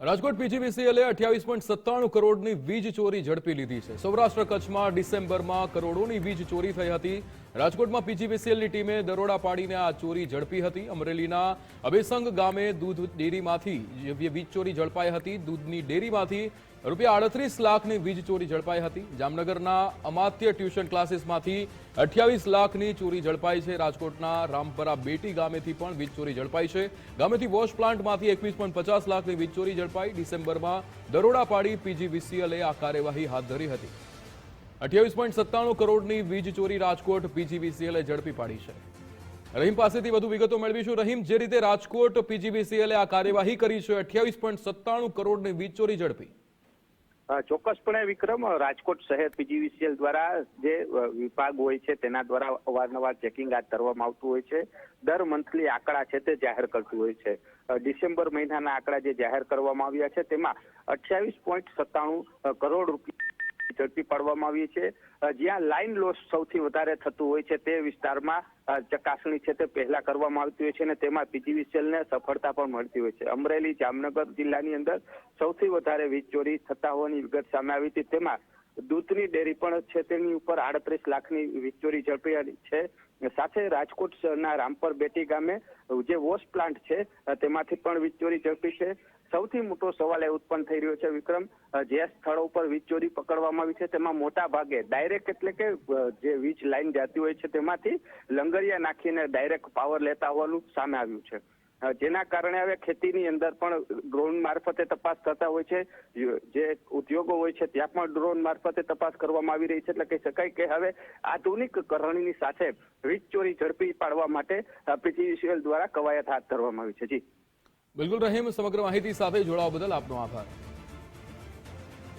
રાજકોટ પીજીવીસીએલે અઠ્યાવીસ પોઈન્ટ સત્તાણું કરોડની વીજ ચોરી ઝડપી લીધી છે. સૌરાષ્ટ્ર કચ્છમાં ડિસેમ્બરમાં કરોડોની વીજ ચોરી થઈ હતી. રાજકોટમાં પીજીવીસીએલની ટીમે દરોડા પાડીને આ ચોરી ઝડપી હતી. અમરેલીના અબેસંગ ગામે દૂધ ડેરીમાંથી વીજ ચોરી ઝડપાઈ હતી. દૂધની ડેરીમાંથી રૂપિયા આડત્રીસ લાખની વીજ ચોરી ઝડપાઈ હતી. જામનગરના અમાત્ય ટ્યુશન ક્લાસીસમાંથી અઠ્યાવીસ લાખની ચોરી ઝડપાઈ છે. રાજકોટના રામપરા બેટી ગામેથી પણ વીજ ચોરી ઝડપાઈ છે. ગામેથી વોશ પ્લાન્ટમાંથી એકવીસ લાખની વીજ ચોરી ઝડપાઈ ડિસેમ્બરમાં દરોડા પાડી પીજીવીસીએલએ આ કાર્યવાહી હાથ ધરી હતી. અઠ્યાવીસ પોઈન્ટ સત્તાણું કરોડની વીજ ચોરી રાજકોટ પીજીવીસીએલએ ઝડપી પાડી છે. રહીમ પાસેથી વધુ વિગતો મેળવીશું. રહીમ, જે રીતે રાજકોટ પીજીવીસીએલએ આ કાર્યવાહી કરી છે, અઠ્યાવીસ પોઈન્ટ સત્તાણું કરોડની વીજ ચોરી ઝડપી. ચોક્કસપણે વિક્રમ, રાજકોટ શહેર પીજીવીસીએલ દ્વારા જે વિભાગ હોય છે તેના દ્વારા અવારનવાર ચેકિંગ હાથ ધરવામાં આવતું હોય છે. દર મંથલી આંકડા છે તે જાહેર કરતું હોય છે. ડિસેમ્બર મહિનાના આંકડા જે જાહેર કરવામાં આવ્યા છે તેમાં અઠ્યાવીસ પોઈન્ટ સત્તાણું કરોડ રૂપિયા ઝડપી પાડવામાં આવી છે જ્યાં લાઇન લોસ સૌથી વધારે થતું હોય છે તે વિસ્તારમાં ચકાસણી છે તે પહેલા કરવામાં આવતી હોય છે અને તેમાં પીજીવીસીએલને સફળતા પણ મળતી હોય છે. અમરેલી જામનગર જિલ્લાની અંદર સૌથી વધારે વીજ ચોરી થતા હોવાની વિગત સામે આવી હતી. તેમાં દૂધની ડેરી પણ છે, તેની ઉપર આડત્રીસ લાખની વીજ ચોરી ઝડપી છે. સાથે રાજકોટ શહેરના રામપર બેટી ગામે જે વોશ પ્લાન્ટ છે, તેમાંથી પણ વીજચોરી ઝડપી છે. સૌથી મોટો સવાલ એ ઉત્પન્ન થઈ રહ્યો છે, વિક્રમ. જે સ્થળો ઉપર વીજચોરી પકડવામાં આવી છે, તેમાં મોટા ભાગે ડાયરેક્ટ એટલે કે, જે વીજ લાઈન જતી હોય છે, તેમાંથી લંગરિયા નાખીને ડાયરેક્ટ પાવર લેતા હોવાનું સામે આવ્યું છે. જેના કારણે હવે ખેતીની અંદર પણ ડ્રોન મારફતે તપાસ થતા હોય છે. જે ઉદ્યોગો હોય છે, ત્યાં પણ ડ્રોન મારફતે તપાસ કરવામાં આવી રહી છે. એટલે કહી શકાય કે હવે આધુનિક કરણીની સાથે વીજ ચોરી ઝડપી પાડવા માટે પીજીવીસીએલ દ્વારા કવાયત હાથ ધરવામાં આવી છે. જી. બિલકુલ રહીમ, સમગ્ર માહિતી સાથે જોડાવા બદલ આપનો આભાર.